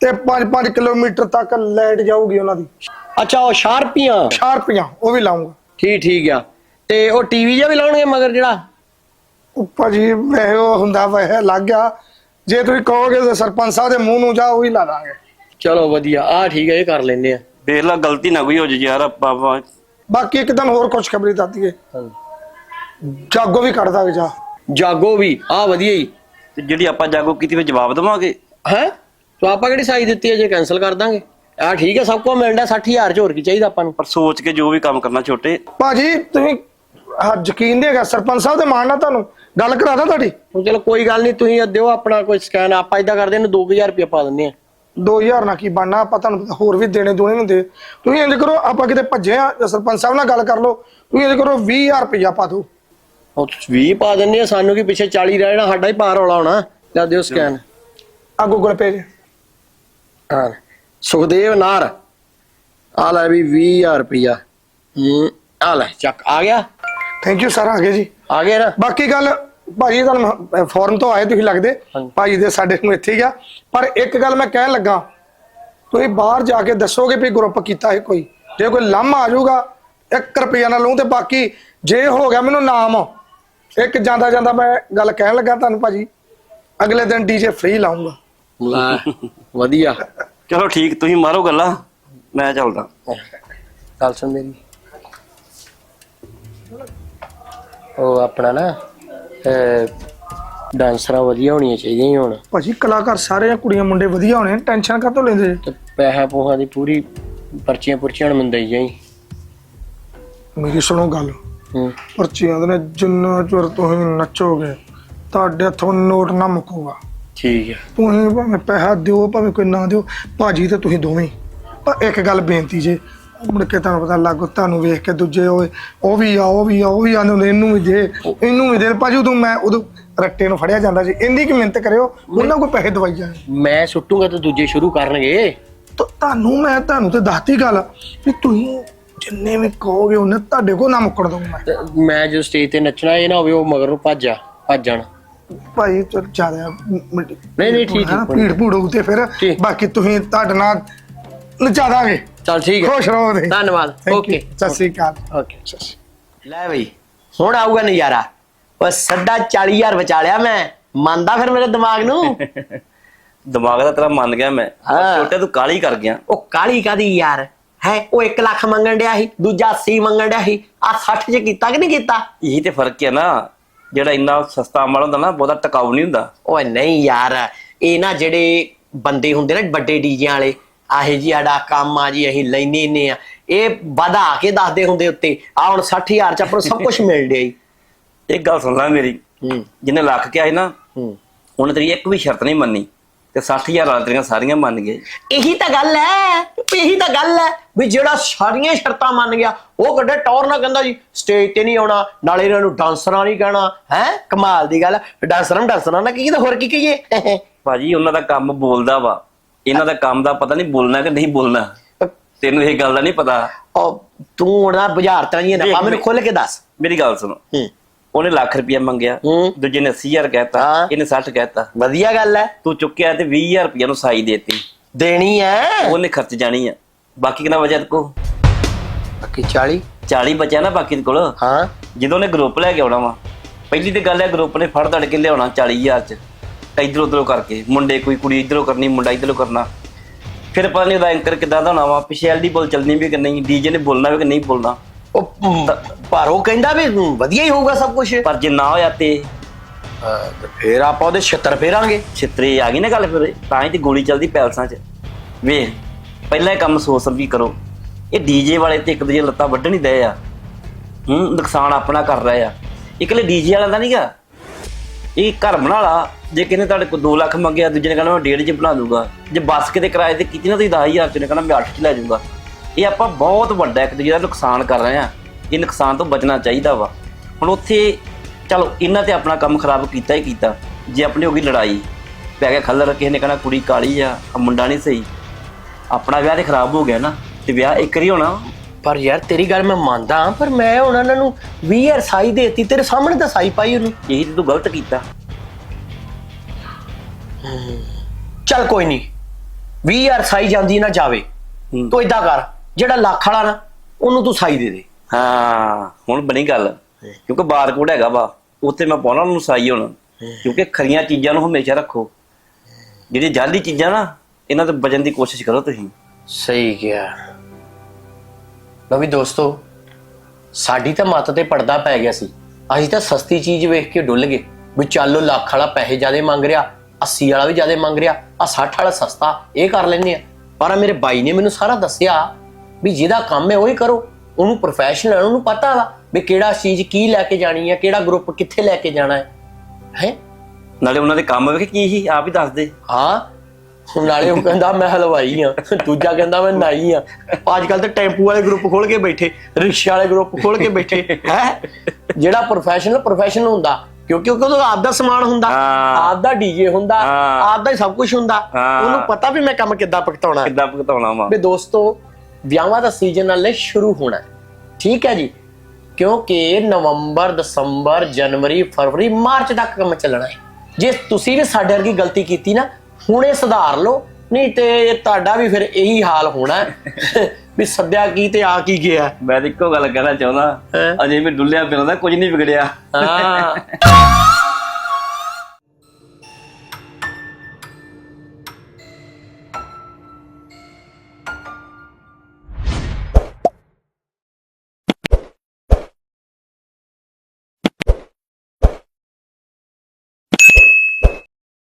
ਤੇ 5-5 ਕਿਲੋਮੀਟਰ ਤੱਕ ਲਾਈਟ ਜਾਊਗੀ ਉਹਨਾਂ ਦੀ। ਅੱਛਾ ਉਹ ਸ਼ਾਰਪੀਆਂ? ਸ਼ਾਰਪੀਆਂ ਉਹ ਵੀ ਲਾਉਂਗਾ ਠੀਕ ਠੀਕ ਆ। ਤੇ ਉਹ ਟੀਵੀ ਜਿਹਾ ਵੀ ਲਾਉਣਗੇ ਮਗਰ ਜਿਹੜਾ? ਉੱਪਰ ਜੀ ਵੈਸੇ ਉਹ ਹੁੰਦਾ ਵੈਸੇ ਲੱਗ ਗਿਆ ਜੇ ਤੁਸੀਂ ਕਹੋਗੇ ਤਾਂ ਸਰਪੰਚ ਸਾਹਿਬ ਦੇ ਮੂੰਹ ਨੂੰ ਜਾ ਉਹ ਹੀ ਲਾ ਦਾਂਗੇ। ਚਲੋ ਵਧੀਆ ਆ ਠੀਕ ਹੈ ਇਹ ਕਰ ਲੈਂਦੇ ਆ। ਦੇਖ ਲਾ ਗਲਤੀ ਨਾ ਕੋਈ ਹੋ ਜੇ ਯਾਰ ਆਪਾਂ ਆਪਾਂ- ਬਾਕੀ ਇੱਕ ਦਿਨ ਹੋਰ ਖੁਸ਼ਖਬਰੀ ਦੱਸਦੀਏ ਜਾਗੋ ਵੀ ਕੱਢ ਦਾਂਗੇ ਜਾ। ਜਾਗੋ ਵੀ ਆ ਵਧੀਆ ਹੀ ਤੇ ਜਿਹੜੀ ਆਪਾਂ ਜਾਗੋ ਕੀਤੀ ਵਿੱਚ ਜਵਾਬ ਦੇਵਾਂਗੇ? ਹੈ? ਤੋ ਆਪਾਂ ਕਿਹੜੀ ਸਾਈ ਦਿੱਤੀ ਹੈ ਜੇ ਕੈਨਸਲ ਕਰ ਦਾਂਗੇ। ਆ ਠੀਕ ਹੈ ਸਭ ਕੁਝ ਮਿਲਦਾ 60000 ਚ ਹੋਰ ਕੀ ਚਾਹੀਦਾ ਆਪਾਂ ਨੂੰ? ਪਰ ਸੋਚ ਕੇ ਜੋ ਵੀ ਕੰਮ ਕਰਨਾ ਛੋਟੇ। ਭਾਜੀ ਤੁਸੀਂ ਆਹ ਯਕੀਨ ਹੈਗਾ ਸਰਪੰਚ ਸਾਹਿਬ ਦੇ ਮਾਣ ਨਾਲ ਤੁਹਾਨੂੰ ਗੱਲ ਕਰਾ ਦਾਂ ਤੁਹਾਡੀ? ਹੁਣ ਚਲੋ ਕੋਈ ਗੱਲ ਨਹੀਂ ਤੁਸੀਂ ਦਿਓ ਆਪਣਾ ਕੋਈ ਸਕੈਨ ਆਪਾਂ ਇਦਾਂ ਕਰਦੇ ਇਹਨੂੰ 2000 ਰੁਪਏ ਪਾ ਦਿੰਦੇ ਆ 2000 ਨਾਲ ਕੀ ਬਣਨਾ? ਆਪਾਂ ਤੁਹਾਨੂੰ ਹੋਰ ਵੀ ਦੇਣੇ ਦੂਣੇ ਹੁੰਦੇ। ਤੁਸੀਂ ਇੰਜ ਕਰੋ ਆਪਾਂ ਕਿਤੇ ਭੱਜੇ ਆ ਜਾਂ ਸਰਪੰਚ ਸਾਹਿਬ ਨਾਲ ਗੱਲ ਕਰ ਲਓ। ਤੁਸੀਂ ਇੰਜ ਕਰੋ 20000 ਰੁਪਇਆ ਪਾ ਦਿਓ। ਉਹ 20 ਪਾ ਦਿੰਦੇ ਆ ਸਾਨੂੰ ਕੀ ਪਿੱਛੇ 40 ਰਹਿ ਜਾਣਾ ਸਾਡਾ ਹੀ ਪਾਰ ਰੌਲਾ ਹੋਣਾ। ਲੈ ਦਿਓ ਸਕੈਨ ਆ ਗੂਗਲ ਪੇ ਹਾਂ ਸੁਖਦੇਵ ਨਾਰ। ਆ ਲੈ ਵੀ 20000 ਰੁਪਇਆ। ਹੂੰ ਆ ਲੈ ਚੱਕ ਆ ਗਿਆ? ਥੈਂਕ ਯੂ ਸਰ ਆ ਗਏ ਜੀ। ਆ ਗਿਆ ਨਾ? ਬਾਕੀ ਗੱਲ ਭਾਜੀ ਤੁਹਾਨੂੰ ਫੋਰਨ ਤੋਂ ਆਏ ਤੁਸੀਂ ਲੱਗਦੇ। ਭਾਜੀ ਦੇ ਸਾਡੇ ਨੂੰ ਇੱਥੇ ਹੀ ਆ। ਪਰ ਇੱਕ ਗੱਲ ਮੈਂ ਕਹਿਣ ਲੱਗਾ ਤੁਸੀਂ ਬਾਹਰ ਜਾ ਕੇ ਦੱਸੋਗੇ ਵੀ ਗਰੁੱਪ ਕੀਤਾ ਹੈ ਕੋਈ? ਜੇ ਕੋਈ ਲੰਮ ਆ ਜਾਊਗਾ 1 ਰੁਪਿਆ ਨਾ ਲਊਂ ਤੇ ਬਾਕੀ ਜੇ ਹੋ ਗਿਆ ਮੈਨੂੰ ਨਾਮ ਇੱਕ ਜਾਂਦਾ ਜਾਂਦਾ ਮੈਂ ਗੱਲ ਕਹਿਣ ਲੱਗਾ ਤੁਹਾਨੂੰ ਭਾਜੀ ਅਗਲੇ ਦਿਨ ਡੀਜੇ ਫ੍ਰੀ ਲਾਉਂਗਾ ਵਧੀਆ। ਚਲੋ ਠੀਕ ਤੁਸੀਂ ਮਾਰੋ ਗੱਲਾਂ ਮੈਂ ਚੱਲਦਾ। ਗੱਲ ਸੁਣ ਮੇਰੀ। ਉਹ ਆਪਣਾ ਨਾ ਡਾਂਸਰਾਂ ਵਧੀਆ ਹੋਣੀਆਂ ਚਾਹੀਦੀਆਂ ਹੁਣ। ਭਾਜੀ ਕਲਾਕਾਰ ਸਾਰੇ ਕੁੜੀਆਂ ਮੁੰਡੇ ਵਧੀਆ ਹੋਣੇ ਟੈਨਸ਼ਨ ਕਾਹਤੋਂ ਲੈਂਦੇ? ਤੇ ਪੈਸਾ ਪੋਹਾਂ ਦੀ ਪੂਰੀ ਪਰਚੀਆਂ ਪੁਰਚੀਆਂ ਨੂੰ ਦਈ ਜਾਈ ਮੇਰੀ ਸੁਣੋ ਗੱਲ। ਹੂੰ। ਪਰਚੀਆਂ ਦੇ ਜਿੰਨਾ ਚਿਰ ਤੁਸੀਂ ਨੱਚੋਗੇ ਤੁਹਾਡੇ ਹੱਥੋਂ ਨੋਟ ਨਾ ਮੁੱਕੂਗਾ। ਠੀਕ ਹੈ ਤੁਸੀਂ ਭਾਵੇਂ ਪੈਸਾ ਦਿਓ ਭਾਵੇਂ ਕੋਈ ਨਾ ਦਿਓ ਭਾਜੀ ਤੇ ਤੁਸੀਂ ਦੋਵੇਂ। ਹੀ। ਪਰ ਇੱਕ ਗੱਲ ਬੇਨਤੀ ਜੇ ਮੁੜ ਕੇ ਤੁਹਾਨੂੰ ਪਤਾ ਲੱਗੋ ਤੁਹਾਨੂੰ ਵੇਖ ਕੇ ਦੂਜੇ ਹੋਏ ਉਹ ਵੀ ਆ ਉਹ ਵੀ ਆ ਉਹ ਵੀ ਆਂਦੇ ਹੁੰਦੇ ਇਹਨੂੰ ਵੀ ਦੇ ਇਹਨੂੰ ਵੀ ਦੇ। ਭਾਜੀ ਉਦੋਂ ਮੈਂ ਉਦੋਂ ਰੱਟੇ ਨੂੰ ਫੜਿਆ ਜਾਂਦਾ ਸੀ। ਇੰਨੀ ਕੀ ਮਿਹਨਤ ਕਰਿਓ ਉਹਨਾਂ ਕੋਈ ਪੈਸੇ ਦਵਾਈ ਜਾਏ ਮੈਂ ਸੁੱਟੂਗਾ ਤੇ ਦੂਜੇ ਸ਼ੁਰੂ ਕਰਨਗੇ। ਤਾਂ ਤੁਹਾਨੂੰ ਮੈਂ ਤੁਹਾਨੂੰ ਤੇ ਦੱਸਤੀ ਗੱਲ ਵੀ ਤੁਸੀਂ ਜਿੰਨੇ ਵੀ ਕਹੋਗੇ ਉਹਨੇ ਤੁਹਾਡੇ ਕੋਲ ਨਾ ਮੁੱਕੜ ਮੈਂ। ਤੇ ਮੈਂ ਜੋ ਸਟੇਜ ਤੇ ਨੱਚਣਾ ਇਹ ਨਾ ਹੋਵੇ ਉਹ ਮਗਰ ਨੂੰ ਭੱਜ ਜਾ ਭੱਜ ਜਾਣ। ਭਾਈ ਚਲ ਜ਼ਿਆਦਾ ਨਹੀਂ, ਨਹੀਂ, ਠੀਕ, ਠੀਕ। ਭੀੜ ਭੂੜ ਹੋਊ ਤੇ ਫਿਰ ਠੀਕ। ਬਾਕੀ ਤੁਸੀਂ ਤੁਹਾਡੇ ਨਾਲ ਨਚਾ ਦਾਂਗੇ। ਚਲ ਠੀਕ ਹੈ। ਖੁਸ਼ ਰਹੋ ਤੇ ਧੰਨਵਾਦ. ਓਕੇ ਸਤਿ ਸ੍ਰੀ ਅਕਾਲ। ਓਕੇ ਲੈ ਬਈ ਹੁਣ ਆਊਗਾ ਨਜ਼ਾਰਾ। ਉਹ ਸੱਡਾ 40000 ਬਚਾ ਲਿਆ ਮੈਂ। ਮੰਨਦਾ ਫਿਰ ਮੇਰੇ ਦਿਮਾਗ ਨੂੰ? <laughs> ਦਿਮਾਗ ਦਾ ਤੇਰਾ ਮੰਨ ਗਿਆ ਮੈਂ। ਛੋਟੇ ਤੂੰ ਕਾਲੀ ਕਰ ਗਿਆ। ਉਹ ਕਾਲੀ ਕਾਦੀ ਯਾਰ? ਹੈ ਉਹ 1 ਲੱਖ ਮੰਗਣ ਡਿਆ ਸੀ ਦੂਜਾ 80 ਮੰਗਣ ਡਿਆ ਸੀ। ਆ 60 ਚ ਕੀਤਾ ਕਿ ਨਹੀਂ ਕੀਤਾ? ਇਹੀ ਤੇ ਫ਼ਰਕ ਹੈ ਨਾ। ਜਿਹੜਾ ਇੰਨਾ ਸਸਤਾ ਮਾਲ ਹੁੰਦਾ ਨਾ ਬਹੁਤਾ ਟਿਕਾਊ ਨਹੀਂ ਹੁੰਦਾ। ਓਏ ਨਹੀਂ ਯਾਰ ਇਹ ਨਾ ਜਿਹੜੇ ਬੰਦੇ ਹੁੰਦੇ ਨਾ ਵੱਡੇ ਡੀਜਿਆਂ ਵਾਲੇ ਆਹੇ ਜੀ ਸਾਡਾ ਕੰਮ ਆ ਜੀ ਅਸੀਂ ਲੈਨੇ ਨੇ ਆ। ਇਹ ਵਧਾ ਕੇ ਦੱਸਦੇ ਹੁੰਦੇ ਉੱਤੇ। ਆ ਹੁਣ 60000 ਚ ਆਪਾਂ ਨੂੰ ਸਭ ਕੁਝ <laughs> ਮਿਲ ਡਿਆ ਈ ਇੱਕ ਗੱਲ ਸੁਣ ਲੈ ਮੇਰੀ। ਹੂੰ। ਜਿਹਨੇ ਲੱਖ ਕਿਹਾ ਸੀ ਨਾ ਹੂੰ। ਉਹਨੇ ਤੇਰੀ ਇੱਕ ਵੀ ਸ਼ਰਤ ਨਹੀਂ ਮੰਨੀ। ਤੇ 60000 ਵਾਲਾ ਤੇਰੀਆਂ ਸਾਰੀਆਂ ਮੰਨ ਗਏ। ਇਹੀ ਤਾਂ ਗੱਲ ਹੈ। ਇਹੀ ਤਾਂ ਗੱਲ ਹੈ ਵੀ ਜਿਹੜਾ ਸਾਰੀਆਂ ਸ਼ਰਤਾਂ ਮੰਨ ਗਿਆ ਉਹ ਕੱਢੇ ਟੌਰ ਨਾ ਕਹਿੰਦਾ ਜੀ ਸਟੇਜ ਤੇ ਨਹੀਂ ਆਉਣਾ ਨਾਲੇ ਇਹਨਾਂ ਨੂੰ ਡਾਂਸਰਾਂ ਨਹੀਂ ਕਹਿਣਾ। ਹੈ? ਕਮਾਲ ਦੀ ਗੱਲ ਡਾਂਸਰਾਂ ਡਾਂਸਰਾਂ ਨਾ ਕੀ ਤਾਂ ਹੋਰ ਕੀ ਕਹੀਏ? ਭਾਜੀ ਉਹਨਾਂ ਦਾ ਕੰਮ ਬੋਲਦਾ ਵਾ। ਇਹਨਾਂ ਦਾ ਕੰਮ ਦਾ ਪਤਾ ਨਹੀਂ ਬੋਲਣਾ ਕਿ ਨਹੀਂ ਬੋਲਣਾ। ਤੈਨੂੰ ਇਹ ਗੱਲ ਦਾ ਨਹੀਂ ਪਤਾ। ਉਹ ਤੂੰ ਉਹਦਾ ਬਾਜ਼ਾਰ ਤਾਂ ਨਹੀਂ ਨਾ। ਮੈਨੂੰ ਖੁੱਲ ਕੇ ਦੱਸ। ਮੇਰੀ ਗੱਲ ਸੁਣ। ਹੂੰ। ਉਹਨੇ ਲੱਖ ਰੁਪਇਆ ਮੰਗਿਆ। ਦੂਜੇ ਨੇ 80000 ਕਹਿਤਾ। ਇਹਨੇ 60 ਕਹਿਤਾ। ਵਧੀਆ ਗੱਲ ਹੈ। ਤੂੰ ਚੁੱਕਿਆ ਤੇ 20000 ਰੁਪਇਆ ਨੂੰ ਸਾਈ ਦੇਤੀ। ਦੇਣੀ ਹੈ। ਉਹਨੇ ਖਰਚ ਜਾਣੀ ਆ ਬਾਕੀ ਕਿੰਨਾ ਬਚਿਆ ਤੇ ਕੋ ਬਾਕੀ 40 40 ਬਚਿਆ ਨਾ ਬਾਕੀ ਦੇ ਕੋਲ? ਹਾਂ। ਜਦੋਂ ਨੇ ਗਰੁੱਪ ਲੈ ਕੇ ਆਉਣਾ ਵਾ। ਪਹਿਲੀ ਤੇ ਗੱਲ ਹੈ ਗਰੁੱਪ ਨੇ ਫੜ ਦੜ ਕੇ ਲਿਆਉਣਾ 40000 ਚ। ਇਧਰ ਉਧਰੋਂ ਕਰਕੇ ਮੁੰਡੇ ਕੋਈ ਕੁੜੀ ਇਧਰੋਂ ਕਰਨੀ ਮੁੰਡਾ ਇਧਰੋਂ ਕਰਨਾ। ਫਿਰ ਪਤਾ ਨਹੀਂ ਉਹਦਾ ਐਂਕਰ ਕਿੱਦਾਂ ਦਾ ਹੋਣਾ ਵਾ ਪਿਛੇ ਐਲਡੀ ਬੋਲ ਚੱਲਣੀ ਵੀ ਕਿ ਨਹੀਂ ਡੀਜੇ ਨੇ ਬੋਲਣਾ ਵੀ ਕਿ ਨਹੀਂ ਬੋਲਣਾ। ਉਹ ਪਰ ਉਹ ਕਹਿੰਦਾ ਵੀ ਵਧੀਆ ਹੀ ਹੋਊਗਾ ਸਭ ਕੁਝ ਪਰ ਜੇ ਨਾ ਹੋਇਆ ਤੇ ਫੇਰ ਆਪਾਂ ਉਹਦੇ ਛਿੱਤਰ ਫੇਰਾਂਗੇ। ਛਿੱਤਰੇ ਆ ਗਈ ਨਾ ਗੱਲ ਫਿਰ ਤਾਂ ਹੀ ਤੇ ਗੋਲੀ ਚੱਲਦੀ ਪੈਲਸਾਂ 'ਚ। ਵੇਖ ਪਹਿਲਾਂ ਇਹ ਕੰਮ ਸੋਚ ਸਮਝੀ ਕਰੋ। ਇਹ ਡੀਜੇ ਵਾਲੇ ਤੇ ਇੱਕ ਦੂਜੇ ਲੱਤਾਂ ਵੱਢਣ ਹੀ ਦਏ ਆ। ਹੂੰ ਨੁਕਸਾਨ ਆਪਣਾ ਕਰ ਰਹੇ ਆ। ਇਕੱਲੇ ਡੀਜੇ ਵਾਲਾ ਦਾ ਨਹੀਂਗਾ ਇਹ ਘਰ ਬਣਾ ਲਾ। ਜੇ ਕਿਨੇ ਤੁਹਾਡੇ ਕੋਲ 2 ਲੱਖ ਮੰਗਿਆ, ਦੂਜੇ ਨੇ ਕਹਿੰਦਾ ਮੈਂ ਡੇਢ ਚ ਬਣਾ ਦੂੰਗਾ। ਜੇ ਬੱਸ ਕਿਤੇ ਕਿਰਾਏ ਤੇ ਕੀਤੀ ਨਾ, ਤੁਸੀਂ 10000 ਚ ਨੇ ਕਹਿੰਦਾ ਮੈਂ 8 ਚ ਲੈ ਜਾਊਂਗਾ ਇਹ ਆਪਾਂ ਬਹੁਤ ਵੱਡਾ ਇੱਕ ਦੂਜੇ ਦਾ ਨੁਕਸਾਨ ਕਰ ਰਹੇ ਆ ਇਹ ਨੁਕਸਾਨ ਤੋਂ ਬਚਣਾ ਚਾਹੀਦਾ ਵਾ। ਹੁਣ ਉੱਥੇ ਚਲੋ, ਇਹਨਾਂ ਤੇ ਆਪਣਾ ਕੰਮ ਖਰਾਬ ਕੀਤਾ ਹੀ ਕੀਤਾ। ਜੇ ਆਪਣੀ ਹੋ ਗਈ ਲੜਾਈ, ਪੈ ਗਿਆ ਖੱਲਰ, ਕਿਸੇ ਨੇ ਕਹਿਣਾ ਕੁੜੀ ਕਾਲੀ ਆ ਆ ਮੁੰਡਾ ਨਹੀਂ ਸਹੀ। ਆਪਣਾ ਵਿਆਹ ਤੇ ਖਰਾਬ ਹੋ ਗਿਆ ਨਾ, ਤੇ ਵਿਆਹ ਇੱਕ ਹੀ ਹੋਣਾ ਪਰ ਯਾਰ ਤੇਰੀ ਗੱਲ ਮੈਂ ਮੰਨਦਾ ਹਾਂ, ਪਰ ਮੈਂ ਹੁਣ ਉਹਨਾਂ ਨੂੰ 20000 ਸਾਈ ਦੇਤੀ ਤੇਰੇ ਸਾਹਮਣੇ ਤਾਂ ਸਾਈ ਪਾਈ ਉਹਨੂੰ। ਇਹੀ ਤੇ ਤੂੰ ਗਲਤ ਕੀਤਾ। ਚੱਲ ਕੋਈ ਨਹੀਂ 20000 ਸਾਈ ਜਾਂਦੀ ਨਾ ਜਾਵੇ ਹੂੰ। ਤੂੰ ਇਦਾਂ ਕਰ ਜਿਹੜਾ ਲੱਖ ਵਾਲਾ ਨਾ ਉਹਨੂੰ ਤੂੰ ਸਾਈ ਦੇ ਦੇ। ਹਾਂ ਹੁਣ ਬਣੀ ਗੱਲ ਕਿਉਂਕਿ ਬਾਰਕੋਡ ਹੈਗਾ ਵਾ ਉੱਥੇ ਮੈਂ ਪਾਉਣਾ ਉਹਨੂੰ ਸਾਈ ਹੁਣ ਕਿਉਂਕਿ ਖਰੀਆਂ ਚੀਜ਼ਾਂ ਨੂੰ ਹਮੇਸ਼ਾ ਰੱਖੋ। ਜਿਹੜੀ ਜਾਲੀ ਚੀਜ਼ਾਂ ਨਾ ਇਹਨਾਂ ਤੋਂ ਬਚਣ ਦੀ ਕੋਸ਼ਿਸ਼ ਕਰੋ ਤੁਸੀਂ। ਸਹੀ ਗਿਆ ਲਓ ਵੀ ਦੋਸਤੋ ਸਾਡੀ ਤਾਂ ਮੱਤ ਤੇ ਪਰਦਾ ਪੈ ਗਿਆ ਸੀ। ਅਸੀਂ ਤਾਂ ਸਸਤੀ ਚੀਜ਼ ਵੇਖ ਕੇ ਡੁੱਲ ਗਏ ਵੀ ਚੱਲੋ ਲੱਖ ਵਾਲਾ ਪੈਸੇ ਜ਼ਿਆਦੇ ਮੰਗ ਰਿਹਾ 80 ਵਾਲਾ ਵੀ ਜ਼ਿਆਦੇ ਮੰਗ ਰਿਹਾ ਆ 60 ਵਾਲਾ ਸਸਤਾ ਇਹ ਕਰ ਲੈਨੇ ਆ ਪਰ ਮੇਰੇ ਬਾਈ ਨੇ ਮੈਨੂੰ ਸਾਰਾ ਦੱਸਿਆ ਵੀ ਜਿਹਦਾ ਕੰਮ ਹੈ ਉਹੀ ਕਰੋ। ਉਹਨੂੰ ਪ੍ਰੋਫੈਸ਼ਨਲ ਉਹਨੂੰ ਪਤਾ ਵਾ ਵੀ ਕਿਹੜਾ ਚੀਜ਼ ਕੀ ਲੈ ਕੇ ਜਾਣੀ ਹੈ ਕਿਹੜਾ ਗਰੁੱਪ ਕਿੱਥੇ ਲੈ ਕੇ ਜਾਣਾ ਹੈ। ਹੈ? ਨਾਲੇ ਉਹਨਾਂ ਦੇ ਕੰਮ ਵੇਖ ਕੀ ਸੀ ਆਪ ਹੀ ਦੱਸ ਦੇ। ਹਾਂ ਨਾਲੇ ਉਹ ਕਹਿੰਦਾ ਮੈਂ ਹਲਵਾਈ ਆ ਦੂਜਾ ਕਹਿੰਦਾ ਮੈਂ ਨਾਈ ਆ ਅੱਜ ਕੱਲ ਤੇ ਟੈਂਪੂ ਵਾਲੇ ਗਰੁੱਪ ਖੋਲ ਕੇ ਬੈਠੇ ਰਿਕਸ਼ਾ ਵਾਲੇ ਗਰੁੱਪ ਖੋਲ ਕੇ ਬੈਠੇ ਹੈ ਜਿਹੜਾ ਪ੍ਰੋਫੈਸ਼ਨਲ ਪ੍ਰੋਫੈਸ਼ਨਲ ਹੁੰਦਾ ਕਿਉਂਕਿ ਉਹ ਕੋਲ ਆਪ ਦਾ ਸਮਾਨ ਹੁੰਦਾ। ਆਪ ਦਾ ਡੀਜੇ ਹੁੰਦਾ। ਆਪ ਦਾ ਹੀ ਸਭ ਕੁਝ ਹੁੰਦਾ। ਉਹਨੂੰ ਪਤਾ ਵੀ ਮੈਂ ਕੰਮ ਕਿੱਦਾਂ ਭੁਗਤਾਉਣਾ ਹੈ। ਕਿੱਦਾਂ ਭੁਗਤਾਉਣਾ ਵਾ ਵੀ ਦੋਸਤੋ ਵਿਆਹਾਂ ਦਾ ਸੀਜ਼ਨ ਨਾਲੇ ਸ਼ੁਰੂ ਹੋਣਾ। ਠੀਕ ਹੈ ਜੀ ਕਿਉਂਕਿ ਨਵੰਬਰ ਦਸੰਬਰ ਜਨਵਰੀ ਫਰਵਰੀ ਮਾਰਚ ਤੱਕ ਕੰਮ ਚੱਲਣਾ ਹੈ ਜੇ ਤੁਸੀਂ ਵੀ ਸਾਡੇ ਵਰਗੀ ਗਲਤੀ ਕੀਤੀ ਨਾ ਹੁਣੇ ਸੁਧਾਰ ਲਓ ਨਹੀਂ ਤੇ ਤੁਹਾਡਾ ਵੀ ਫਿਰ ਇਹੀ ਹਾਲ ਹੋਣਾ ਹੈ। ਵੀ ਸੱਦਿਆ ਕੀ ਤੇ ਆ ਕੀ ਗਿਆ। ਮੈਂ ਤਾਂ ਇੱਕੋ ਗੱਲ ਕਹਿਣਾ ਚਾਹੁੰਦਾ? ਅਜੇ ਵੀ ਡੁੱਲਿਆ ਫਿਰਦਾ ਕੁਝ ਨਹੀਂ ਵਿਗੜਿਆ। ਹਾਂ।